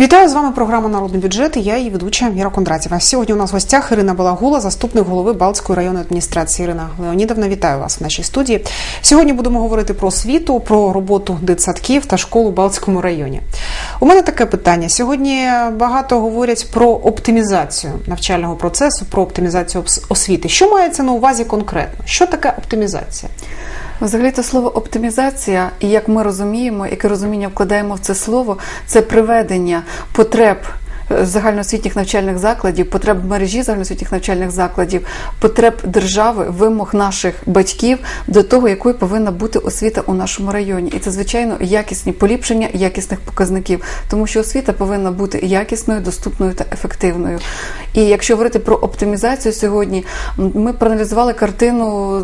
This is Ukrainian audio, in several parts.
Вітаю з вами. Програма Народний бюджет. Я її ведуча Міра Кондратєва. Сьогодні у нас в гостях Ірина Балагула, заступник голови Балтської районної адміністрації. Ірина Леонідовна, вітаю вас в нашій студії. Сьогодні будемо говорити про освіту, про роботу дитсадків та школ у Балтському районі. У мене таке питання. Сьогодні багато говорять про оптимізацію навчального процесу, про оптимізацію освіти. Що мається на увазі конкретно? Що таке оптимізація? Взагалі то слово оптимізація, і як ми розуміємо, яке розуміння вкладаємо в це слово, це приведення потреб загальноосвітніх навчальних закладів, потреб мережі загальноосвітніх навчальних закладів, потреб держави, вимог наших батьків до того, якою повинна бути освіта у нашому районі. І це звичайно якісні поліпшення якісних показників, тому що освіта повинна бути якісною, доступною та ефективною. І якщо говорити про оптимізацію сьогодні, ми проаналізували картину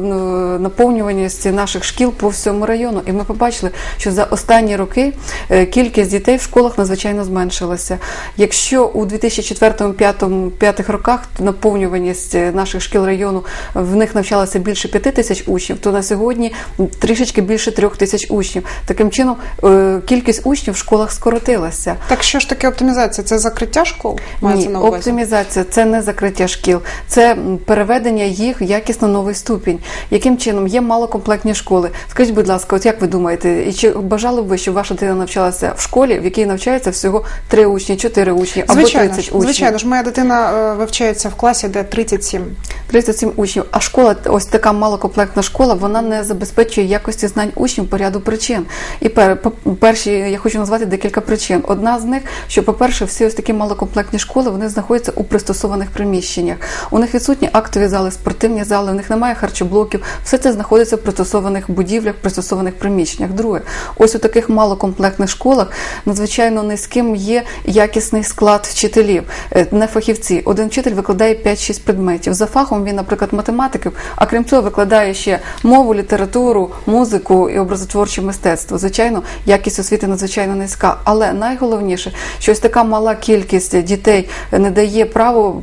наповнюваності наших шкіл по всьому району, і ми побачили, що за останні роки е, кількість дітей в школах надзвичайно зменшилася. Якщо Якщо у 2004-2005 роках наповнюваність наших шкіл району в них навчалося більше 5 тисяч учнів, то на сьогодні трішечки більше 3 тисяч учнів. Таким чином е, кількість учнів в школах скоротилася. Так що ж таке оптимізація? Це закриття школ? Ні, на увазі? оптимізація це не закриття шкіл, це переведення їх в якісно новий ступінь. Яким чином є малокомплектні школи? Скажіть, будь ласка, от як ви думаєте, і чи бажали б ви, щоб ваша дитина навчалася в школі, в якій навчається всього 3 учні, 4 учні? Або звичайно 30 учнів. Звичайно ж, моя дитина е, вивчається в класі, де 37. 37 учнів. А школа, ось така малокомплектна школа, вона не забезпечує якості знань учнів по ряду причин. І пер, перші я хочу назвати декілька причин. Одна з них, що, по-перше, всі ось такі малокомплектні школи вони знаходяться у пристосованих приміщеннях. У них відсутні актові зали, спортивні зали, у них немає харчоблоків. Все це знаходиться в пристосованих будівлях, пристосованих приміщеннях. Друге, ось у таких малокомплектних школах надзвичайно низьким є якісний склад склад вчителів, е, не фахівці. Один вчитель викладає 5-6 предметів. За фахом він, наприклад, математиків, а крім цього, викладає ще мову, літературу, музику і образотворче мистецтво. Звичайно, якість освіти надзвичайно низька. Але найголовніше, що ось така мала кількість дітей не дає право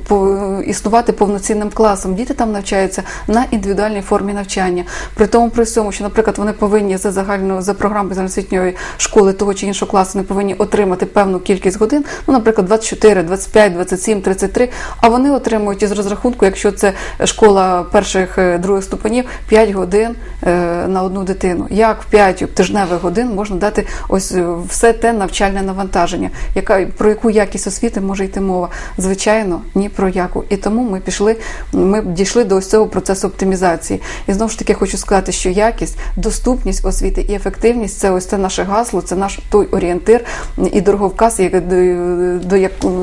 існувати повноцінним класом. Діти там навчаються на індивідуальній формі навчання. При тому, при всьому, що, наприклад, вони повинні за загальною за програмою загальноосвітньої школи того чи іншого класу, не повинні отримати певну кількість годин. Ну, наприклад, 24, 25, 27, 33, а вони отримують із розрахунку, якщо це школа перших е, других ступенів, 5 годин е, на одну дитину. Як в 5 тижневих годин можна дати ось е, все те навчальне навантаження, яка про яку якість освіти може йти мова? Звичайно, ні про яку. І тому ми пішли, ми дійшли до ось цього процесу оптимізації. І знову ж таки хочу сказати, що якість, доступність освіти і ефективність це ось це наше гасло, це наш той орієнтир і дороговказ, до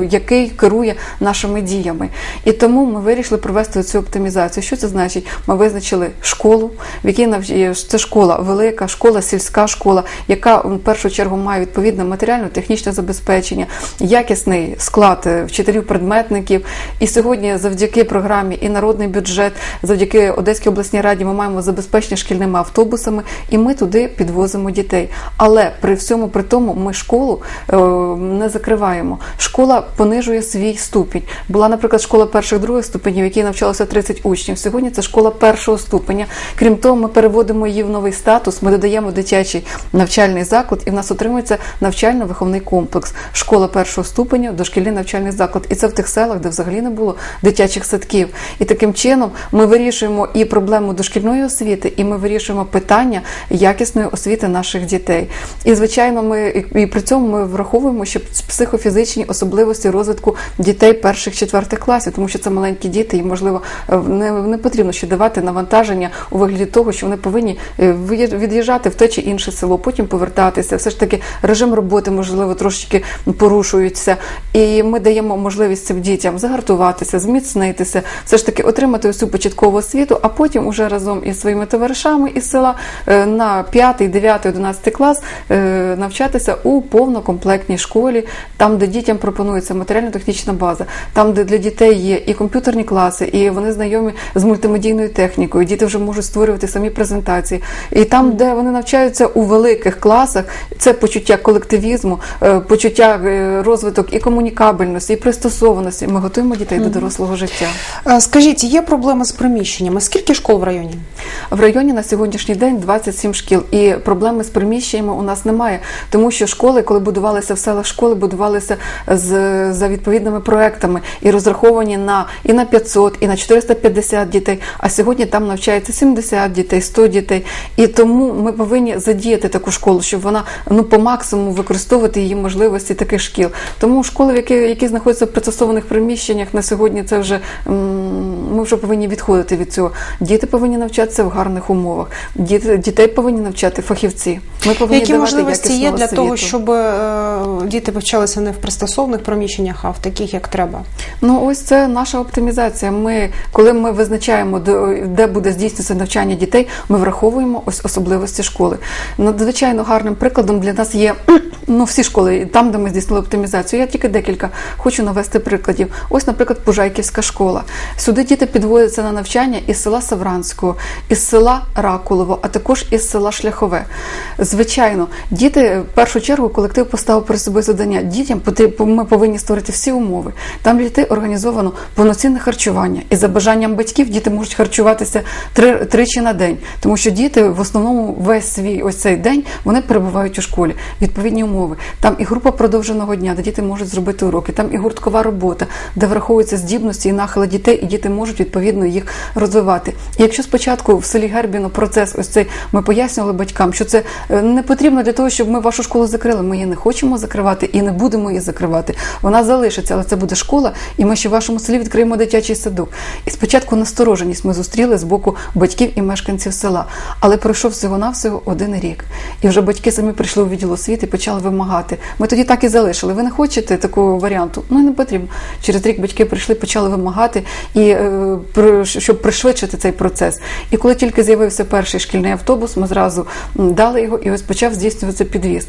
який керує нашими діями. І тому ми вирішили провести цю оптимізацію. Що це значить? Ми визначили школу, в якій це школа велика, школа, сільська школа, яка в першу чергу має відповідне матеріально-технічне забезпечення, якісний склад е, вчителів-предметників. І сьогодні, завдяки програмі і народний бюджет, завдяки Одеській обласній раді, ми маємо забезпечення шкільними автобусами, і ми туди підвозимо дітей. Але при всьому при тому ми школу е, не закриваємо школа понижує свій ступінь. Була, наприклад, школа перших других ступенів, в якій навчалося 30 учнів. Сьогодні це школа першого ступеня. Крім того, ми переводимо її в новий статус. Ми додаємо дитячий навчальний заклад, і в нас отримується навчально-виховний комплекс. Школа першого ступеня, дошкільний навчальний заклад. І це в тих селах, де взагалі не було дитячих садків. І таким чином ми вирішуємо і проблему дошкільної освіти, і ми вирішуємо питання якісної освіти наших дітей. І звичайно, ми і при цьому ми враховуємо, що психофізичні особливості розвитку дітей перших четвертих класів, тому що це маленькі діти, і можливо е, не, не потрібно ще давати навантаження у вигляді того, що вони повинні е, від'їжджати в те чи інше село, потім повертатися. Все ж таки режим роботи можливо трошки порушується, і ми даємо можливість цим дітям загартуватися, зміцнитися, все ж таки отримати усю початкову освіту, а потім уже разом із своїми товаришами із села е, на 5, 9, 11 клас навчатися у повнокомплектній школі, там де дітям пропонується матеріально-технічна база, там, де для дітей є і комп'ютерні класи, і вони знайомі з мультимедійною технікою. Діти вже можуть створювати самі презентації. І там, де вони навчаються у великих класах, це почуття колективізму, е, почуття е, розвиток і комунікабельності, і пристосованості. Ми готуємо дітей до дорослого життя. Е, Скажіть, є проблеми з приміщеннями? Скільки школ в районі? В районі на сьогоднішній день 27 шкіл, і проблеми з приміщеннями у нас немає, тому що школи, коли будувалися в селах школи, будувалися з за відповідними проектами і розраховані на і на 500, і на 450 дітей. А сьогодні там навчається 70 дітей, 100 дітей. І тому ми повинні задіяти таку школу, щоб вона ну по максимуму використовувати її можливості таких шкіл. Тому школи, які, які знаходяться в пристосованих приміщеннях на сьогодні, це вже ми вже повинні відходити від цього. Діти повинні навчатися в гарних умовах. Діти, дітей повинні навчати фахівці. Ми повинні Які давати можливості є для того, щоб е, діти вивчалися не в пристосованих приміщеннях, а в таких, як треба? Ну ось це наша оптимізація. Ми, коли ми визначаємо, де буде здійснюватися навчання дітей, ми враховуємо ось особливості школи. Надзвичайно гарним прикладом для нас є ну всі школи, там, де ми здійснили оптимізацію. Я тільки декілька хочу навести прикладів. Ось, наприклад, Пужайківська школа. Сюди діти підводяться на навчання із села Савранського, із села Ракулово, а також із села Шляхове. Звичайно, діти в першу чергу колектив поставив перед собою завдання. Дітям потрібно ми повинні створити всі умови. Там для дітей організовано повноцінне харчування, і за бажанням батьків діти можуть харчуватися три тричі на день, тому що діти в основному весь свій ось цей день вони перебувають у школі. Відповідні умови. Там і група продовженого дня, де діти можуть зробити уроки. Там і гурткова робота, де враховуються здібності і нахили дітей, і діти можуть відповідно їх розвивати. І якщо спочатку в селі Гербіно процес ось цей ми пояснювали батькам, що це е, не потрібно для того, щоб ми вашу школу закрили. Ми її не хочемо закривати і не будемо її закривати. Вона залишиться, але це буде школа, і ми ще в вашому селі відкриємо дитячий садок. І спочатку настороженість ми зустріли з боку батьків і мешканців села. Але пройшов всього навсього один рік. І вже батьки самі прийшли у відділ освіти і почали вимагати. Ми тоді так і залишили. Ви не хочете такого варіанту? Ну не потрібно. Через рік батьки прийшли, почали вимагати, і е, щоб пришвидшити цей процес. І коли тільки з'явився перший шкільний автобус, ми зразу дали його і ось почав здійснюватися підвіз.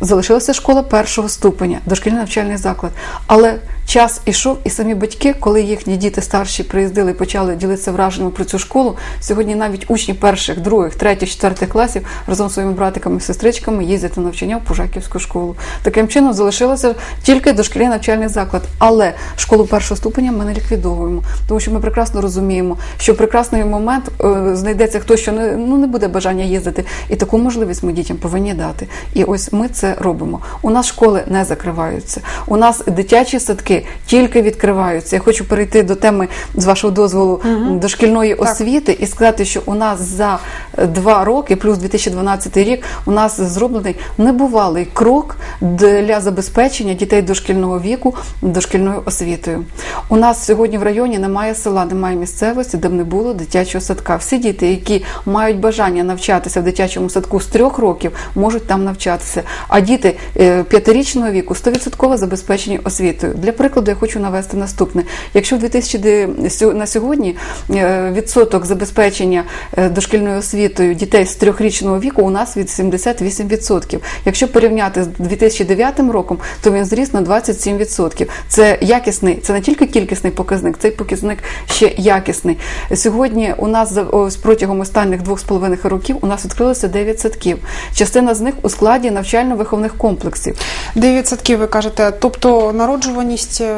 Залишилася школа першого ступеня, дошкільний навчальний заклад. Але час ішов, і самі батьки, коли їхні діти старші приїздили і почали ділитися враженнями про цю школу, сьогодні навіть учні перших, других, третіх, четвертих класів разом зі своїми братиками і сестричками їздять на навчання в Пужаківську школу. Таким чином залишилося тільки дошкільний навчальний заклад. Але школу першого ступеня ми не ліквідовуємо, тому що ми прекрасно розуміємо, що в прекрасний момент е, знайдеться хтось, що не ну не буде бажання їздити, і таку можливість ми дітям повинні дати. І ось ми це робимо. У нас школи не закриваються. У нас дитячі садки тільки відкриваються. Я хочу перейти до теми з вашого дозволу дошкільної освіти і сказати, що у нас за два роки, плюс 2012 рік, у нас зроблений небувалий крок для забезпечення дітей дошкільного віку дошкільною освітою. У нас сьогодні в районі немає села, немає місцевості, де б не було дитячого садка. Всі діти, які мають бажання навчатися в дитячому садку з трьох років, можуть там навчатися. А діти е, п'ятирічного віку 100% забезпечені освітою. Для прикладу я хочу навести наступне: якщо в 2000 на сьогодні е, відсоток забезпечення е, дошкільною освітою дітей з трьохрічного віку у нас від 78%. Якщо порівняти з 2009 роком, то він зріс на 27%. Це якісний, це не тільки кількісний показник, цей показник ще якісний. Сьогодні у нас протягом останніх двох з половиною років у нас відкрилося 9 садків. Частина з них у складі навчально-виховних комплексів. 9 садків, ви кажете, тобто народжуваність е,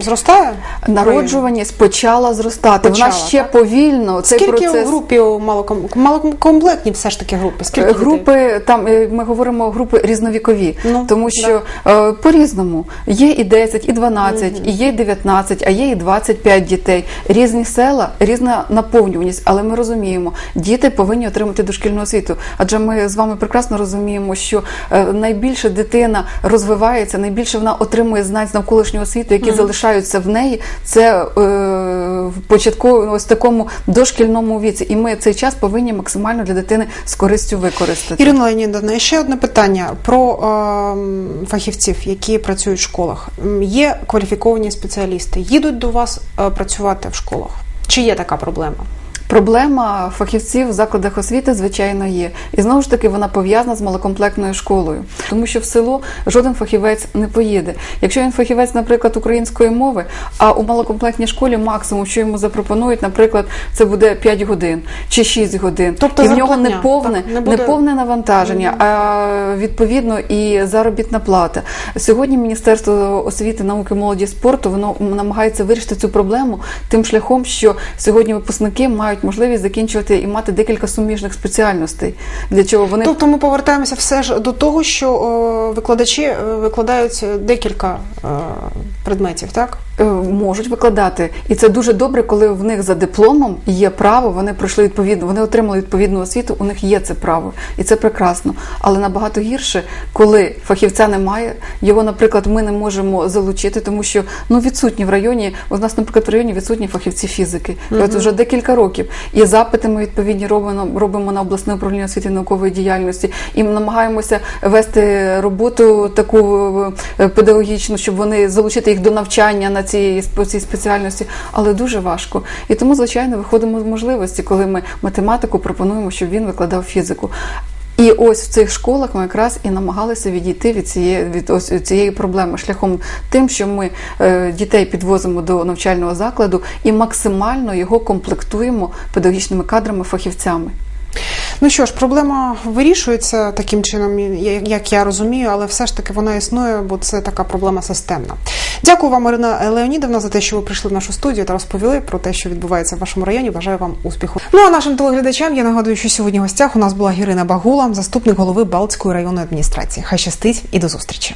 зростає? Народжуваність почала зростати. Почала, Вона ще так? повільно цей Скільки процес. у групі у малоком... малокомплектні все ж таки групи? Скільки дітей? Групи там е, ми говоримо групи різновікові, Ну, тому що е, по-різному є і 10, і 12, і є і 19, а є і 25 дітей. Різні села, різна наповнюваність, але ми розуміємо, діти повинні отримати дошкільну освіту. Адже ми з вами прекрасно розуміємо, що е, найбільше дитина розвивається, найбільше вона отримує знань з навколишнього світу, які залишаються в неї. Це е, в початку ось такому дошкільному віці. І ми цей час повинні максимально для дитини з користю використати. Ірина Леонідовна, ще одне питання про е, фахівців, які працюють в школах. Є кваліфіковані спеціалісти, їдуть до вас е, працювати в школах. Чи є така проблема? Проблема фахівців в закладах освіти, звичайно, є. І знову ж таки вона пов'язана з малокомплектною школою, тому що в село жоден фахівець не поїде. Якщо він фахівець, наприклад, української мови, а у малокомплектній школі максимум, що йому запропонують, наприклад, це буде 5 годин чи 6 годин. Тобто і в нього зарплатня, не повне, так, не повне навантаження, а відповідно і заробітна плата. Сьогодні Міністерство освіти, науки, молоді спорту воно намагається вирішити цю проблему тим шляхом, що сьогодні випускники мають можливість закінчувати і мати декілька суміжних спеціальностей, для чого вони Тобто ми повертаємося все ж до того, що о, викладачі е, викладають декілька о, предметів, так? Е, можуть викладати, і це дуже добре, коли в них за дипломом є право. Вони пройшли відповідно, вони отримали відповідну освіту. У них є це право, і це прекрасно. Але набагато гірше, коли фахівця немає. Його, наприклад, ми не можемо залучити, тому що ну відсутні в районі. У нас, наприклад, в районі відсутні фахівці фізики. І от вже декілька років. І запити ми відповідні робимо робимо на обласне управління освіти і наукової діяльності. І ми намагаємося вести роботу таку е, педагогічну, щоб вони залучити їх до навчання на цій, по цій спеціальності, але дуже важко. І тому, звичайно, виходимо з можливості, коли ми математику пропонуємо, щоб він викладав фізику. І ось в цих школах ми якраз і намагалися відійти від цієї від ось цієї проблеми шляхом тим, що ми е, дітей підвозимо до навчального закладу і максимально його комплектуємо педагогічними кадрами, фахівцями. Ну що ж, проблема вирішується таким чином, як я розумію, але все ж таки вона існує, бо це така проблема системна. Дякую вам, Ірина Леонідовна, за те, що ви прийшли в нашу студію та розповіли про те, що відбувається в вашому районі. Бажаю вам успіху. Ну а нашим телеглядачам я нагадую, що сьогодні в гостях у нас була Ірина Багула, заступник голови Балтської районної адміністрації. Хай щастить і до зустрічі.